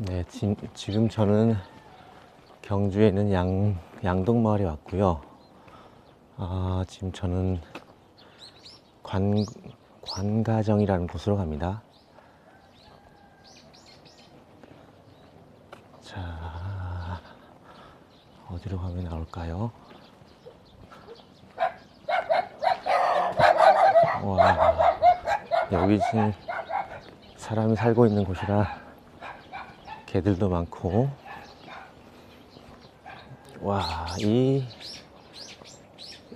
네, 지, 지금 저는 경주에 있는 양, 양동마을에 왔고요. 아, 지금 저는 관, 관가정이라는 곳으로 갑니다. 자, 어디로 가면 나올까요? 와, 여기 지금 사람이 살고 있는 곳이라 개들도 많고. 와 이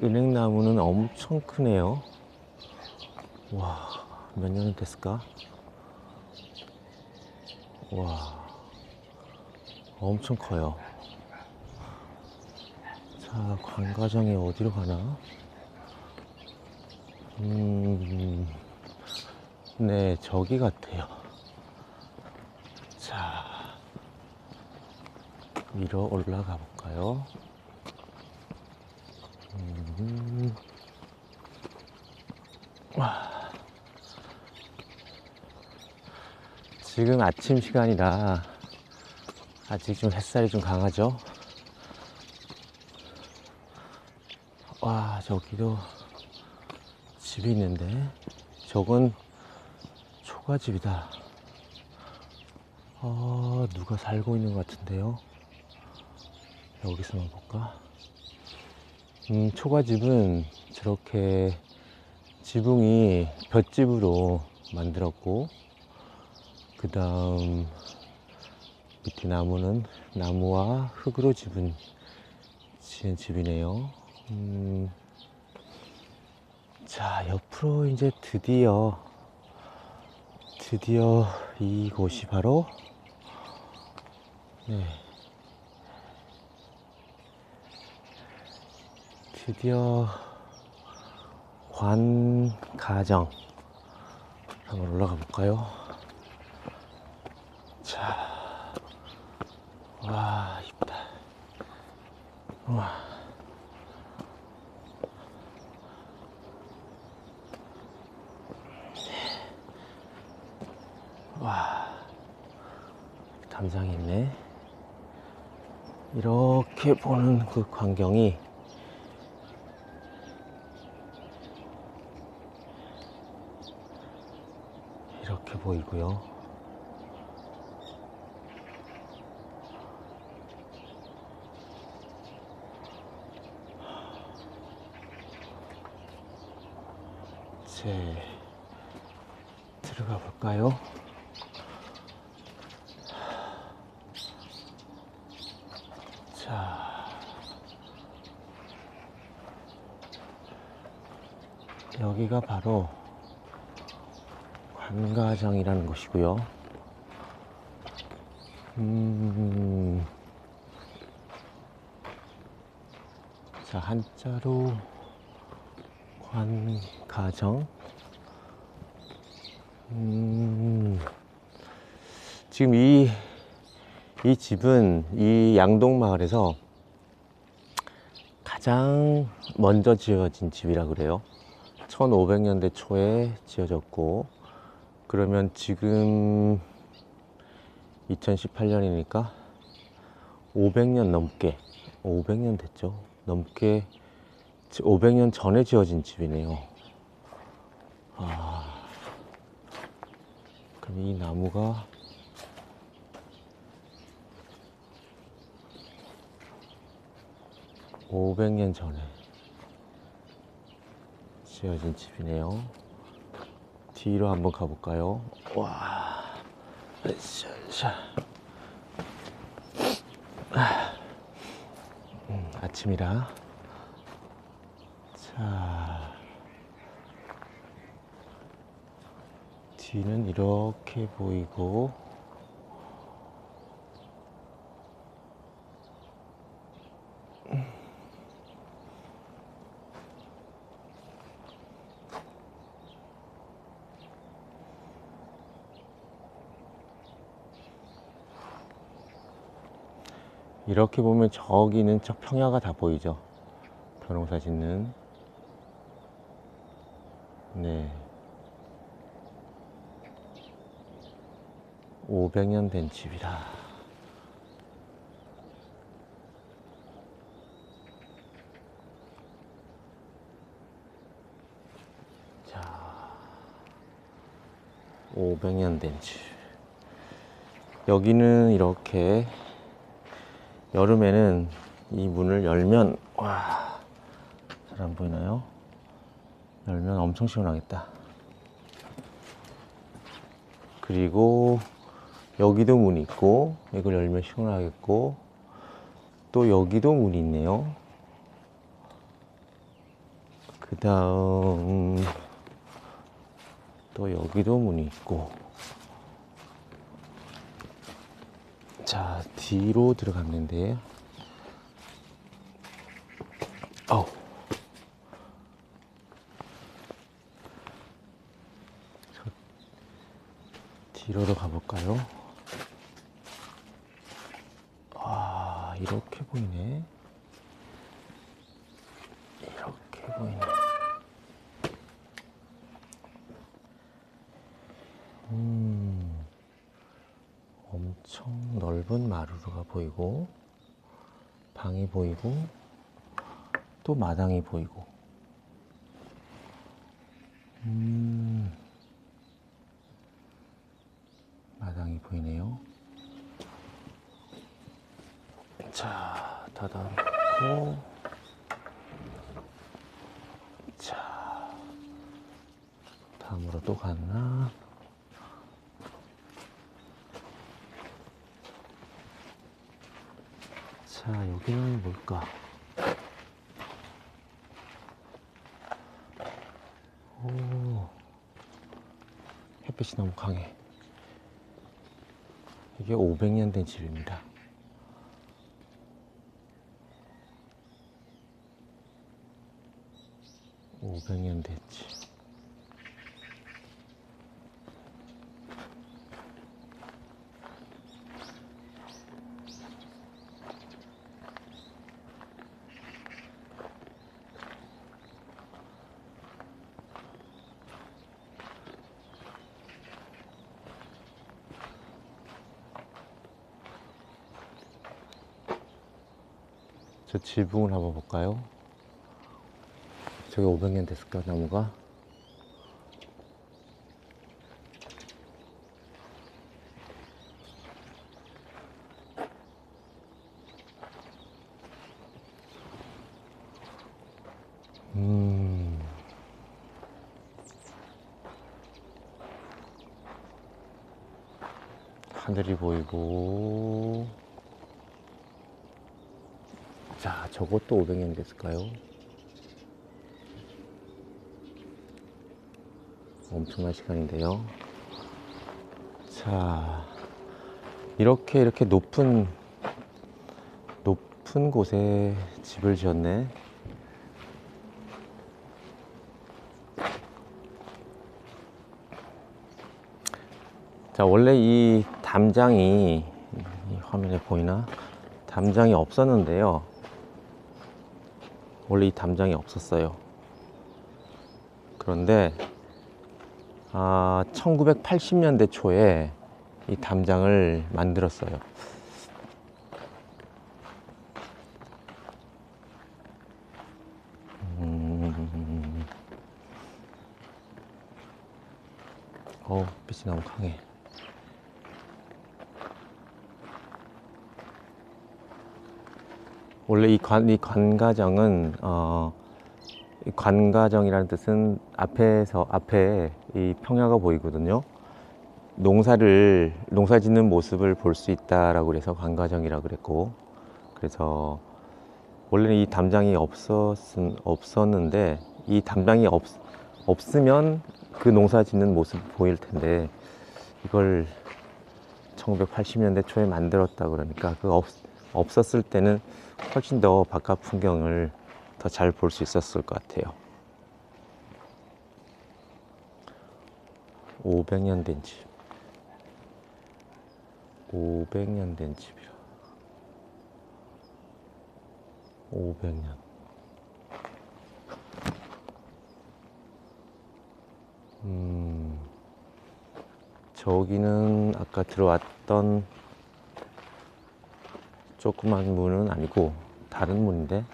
은행나무는 엄청 크네요. 와 몇 년이 됐을까? 와 엄청 커요. 자 관과정이 어디로 가나? 음, 네 저기 같아요. 자 위로 올라가 볼까요? 음. 와. 지금 아침 시간이라 아직 좀 햇살이 좀 강하죠? 와, 저기도 집이 있는데, 저건 초가집이다. 어, 누가 살고 있는 것 같은데요? 여기서만 볼까? 음, 초가집은 저렇게 지붕이 볏집으로 만들었고, 그 다음 밑에 나무는 나무와 흙으로 집은 지은 집이네요. 음, 자, 옆으로 이제 드디어, 드디어 이곳이 바로, 네. 드디어 관가정 한번 올라가 볼까요? 자, 와 이쁘다. 와. 와, 담장이 있네. 이렇게 보는 그 광경이 이렇게 보이고요. 이제 들어가 볼까요? 자, 여기가 바로 관가정이라는 곳이고요. 음, 자, 한자로 관가정. 음, 지금 이, 이 집은 이 양동마을에서 가장 먼저 지어진 집이라 그래요. 1500년대 초에 지어졌고, 그러면 지금 2018년이니까 500년 넘게 500년 됐죠? 넘게 500년 전에 지어진 집이네요. 아 그럼 이 나무가 (500년) 전에 지어진 집이네요 뒤로 한번 가볼까요? 와. 아, 음, 아침이라. 자, 뒤는 이렇게 보이고, 이렇게 보면 저기는 저 평야가 다 보이죠. 벼농사 짓는. 네. 500년 된 집이라. 자, 500년 된 집. 여기는 이렇게 여름에는 이 문을 열면 와, 잘 안 보이나요? 열면 엄청 시원하겠다. 그리고 여기도 문이 있고 이걸 열면 시원하겠고 또 여기도 문이 있네요. 그 다음 또 여기도 문이 있고 자 뒤로 들어갔는데 아우. 저 뒤로도 가볼까요? 아 이렇게 보이네 이렇게 보이네 음 엄청 넓은 마루가 보이고 방이 보이고 또 마당이 보이고. 음 마당이 보이네요. 자 닫아놓고. 자 다음으로 또 갔나 자, 여기는 뭘까? 오, 햇빛이 너무 강해. 이게 500년 된 집입니다. 오백 년 됐지. 저 지붕을 한번 볼까요? 저게 500년 됐을까, 나무가? 음. 하늘이 보이고, 자, 저것도 500년 됐을까요? 엄청난 시간인데요. 자, 이렇게 이렇게 높은 높은 곳에 집을 지었네. 자, 원래 이 담장이 이 화면에 보이나? 담장이 없었는데요. 원래 이 담장이 없었어요. 그런데 아, 1980년대 초에 이 담장을 만들었어요. 음, 어, 빛이 너무 강해. 원래 이 관, 이 관가정은, 어, 이 관가정이라는 뜻은 앞에서, 앞에 이 평야가 보이거든요. 농사를, 농사 짓는 모습을 볼 수 있다라고 그래서 관가정이라고 그랬고, 그래서 원래는 이 담장이 없었, 없었는데, 이 담장이 없, 없으면 그 농사 짓는 모습이 보일 텐데, 이걸 1980년대 초에 만들었다 그러니까 그 없, 없었을 때는 훨씬 더 바깥 풍경을 더 잘 볼 수 있었을 것 같아요. 500년 된 집. 500년 된 집이라. 500년. 음, 저기는 아까 들어왔던 조그만 문은 아니고 다른 문인데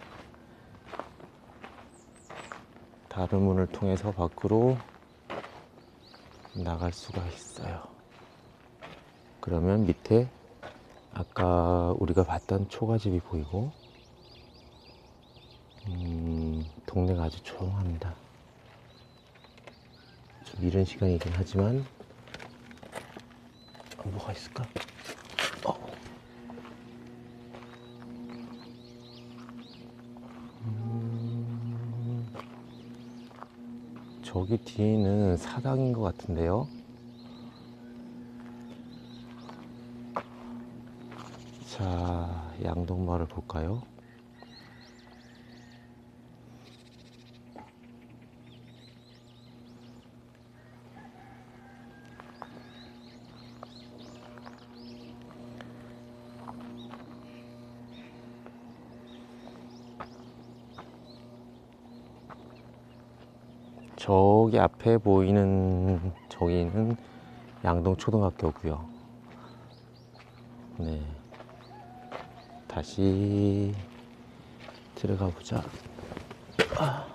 다른 문을 통해서 밖으로 나갈 수가 있어요. 그러면 밑에 아까 우리가 봤던 초가집이 보이고 음, 동네가 아주 조용합니다. 좀 이른 시간이긴 하지만 어, 뭐가 있을까? 저기 뒤에는 사당인 것 같은데요. 자, 양동마을 볼까요? 저기 앞에 보이는 저기는 양동 초등학교고요. 네. 다시 들어가 보자. 아.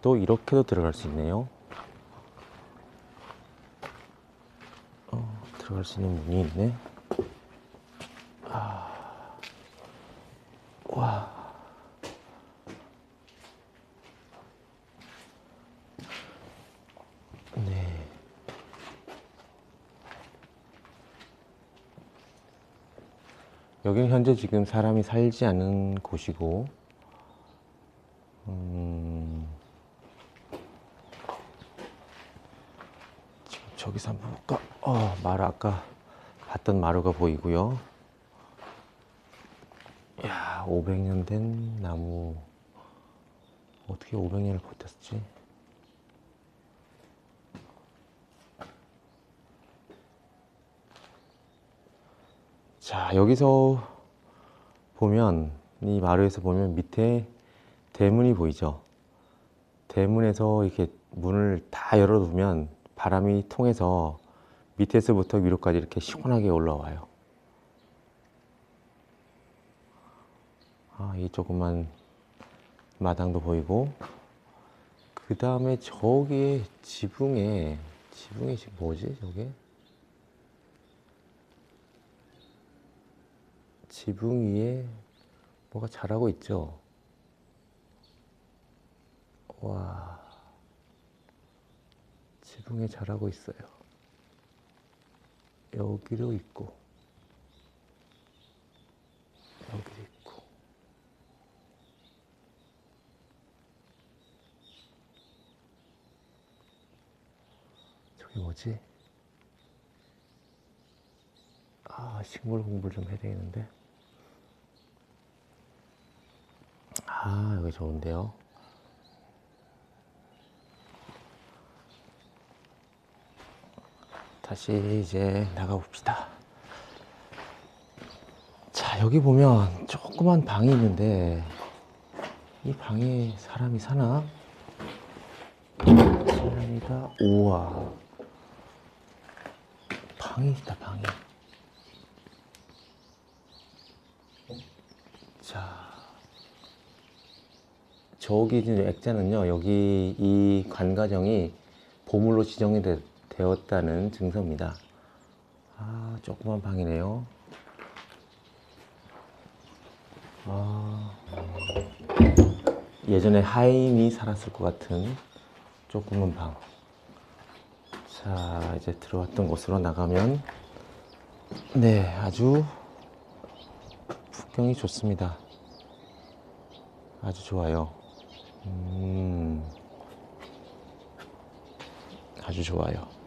또 이렇게도 들어갈 수 있네요. 어, 들어갈 수 있는 문이 있네. 여기는 현재 지금 사람이 살지 않은 곳이고, 음, 지금 저기서 한번 볼까? 어, 마루 아까 봤던 마루가 보이고요. 야, 500년 된 나무. 어떻게 500년을 버텼지? 자, 여기서 보면, 이 마루에서 보면 밑에 대문이 보이죠? 대문에서 이렇게 문을 다 열어두면 바람이 통해서 밑에서부터 위로까지 이렇게 시원하게 올라와요. 아, 이 조그만 마당도 보이고, 그 다음에 저기에 지붕에, 지붕이 뭐지, 저게? 지붕 위에 뭐가 자라고 있죠. 와, 지붕에 자라고 있어요. 여기도 있고, 여기도 있고. 저기 뭐지? 아, 식물 공부를 좀 해야 되겠는데. 아, 여기 좋은데요. 다시 이제 나가 봅시다. 자, 여기 보면 조그만 방이 있는데, 이 방에 사람이 사나? 사람이가, 우와. 방이 있다, 방이. 자, 저기 액자는요, 여기 이 관가정이 보물로 지정이 되, 되었다는 증서입니다. 아, 조그만 방이네요. 아, 예전에 하인이 살았을 것 같은 조그만 방. 자, 이제 들어왔던 곳으로 나가면, 네, 아주 풍경이 좋습니다. 아주 좋아요. 음, 아주 좋아요.